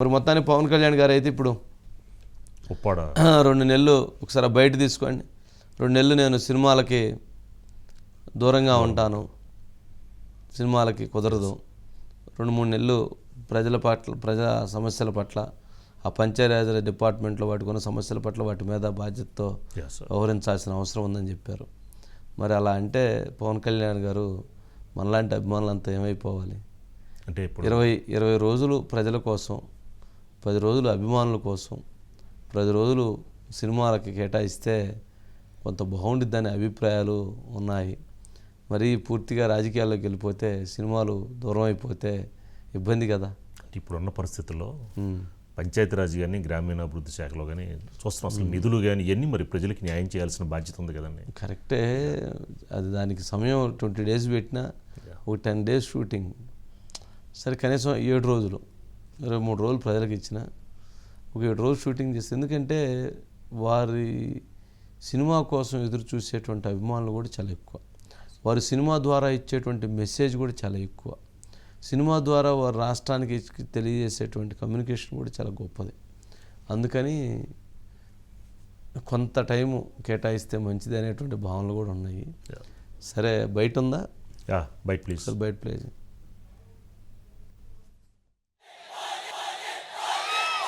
మరి మొత్తానికి పవన్ కళ్యాణ్ గారు అయితే ఇప్పుడు ఉప్పాడ? రెండు నెలలు ఒకసారి బయట తీసుకోండి. రెండు నెలలు నేను సినిమాలకి దూరంగా ఉంటాను. సినిమాలకి కుదరదు. రెండు మూడు నెలలు ప్రజల పట్ల ప్రజా సమస్యల పట్ల ఆ పంచాయతీరాజ్ డిపార్ట్మెంట్లో వాటికి ఉన్న సమస్యల పట్ల వాటి మీద బాధ్యతతో. వ్యవహరించాల్సిన అవసరం ఉందని చెప్పారు. మరి అలా అంటే పవన్ కళ్యాణ్ గారు మనలాంటి అభిమానులంతా ఏమైపోవాలి? అంటే ఇరవై ఇరవై రోజులు ప్రజల కోసం పది రోజులు అభిమానుల కోసం పది రోజులు సినిమాలకి కేటాయిస్తే కొంత బాగుండిద్దనే అభిప్రాయాలు ఉన్నాయి. మరి పూర్తిగా రాజకీయాల్లోకి వెళ్ళిపోతే సినిమాలు దూరం అయిపోతే ఇబ్బంది కదా? ఇప్పుడున్న పరిస్థితుల్లో. పంచాయతీరాజ్ కానీ గ్రామీణాభివృద్ధి శాఖలో కానీ చూస్తున్నాం అసలు నిధులు కానీ ఇవన్నీ మరి ప్రజలకు న్యాయం చేయాల్సిన బాధ్యత ఉంది కదండి. కరెక్టే. అది దానికి సమయం ట్వంటీ డేస్ పెట్టినా ఒక టెన్ డేస్ షూటింగ్. సరే కనీసం ఏడు రోజులు. ఇరవై మూడు రోజులు ప్రజలకు ఇచ్చిన ఒక ఏడు రోజులు షూటింగ్ చేస్తే ఎందుకంటే వారి సినిమా కోసం ఎదురు చూసేటువంటి అభిమానులు కూడా చాలా ఎక్కువ. వారి సినిమా ద్వారా ఇచ్చేటువంటి మెసేజ్ కూడా చాలా ఎక్కువ. సినిమా ద్వారా వారి రాష్ట్రానికి తెలియజేసేటువంటి కమ్యూనికేషన్ కూడా చాలా గొప్పది. అందుకని కొంత టైము కేటాయిస్తే మంచిది అనేటువంటి భావనలు కూడా ఉన్నాయి. సరే బయట ఉందా? బైట్ ప్లీజ్. బయట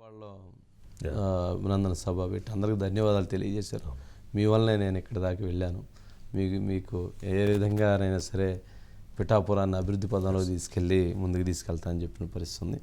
వాళ్ళు అభినందన సభ పెట్టి అందరికి ధన్యవాదాలు తెలియజేశారు. మీ వల్లనే నేను ఇక్కడి దాకా వెళ్ళాను. మీకు మీకు ఏ విధంగానైనా సరే పిఠాపురాన్ని అభివృద్ధి పదంలో తీసుకెళ్ళి ముందుకు తీసుకెళ్తా అని చెప్పిన పరిస్థితి ఉంది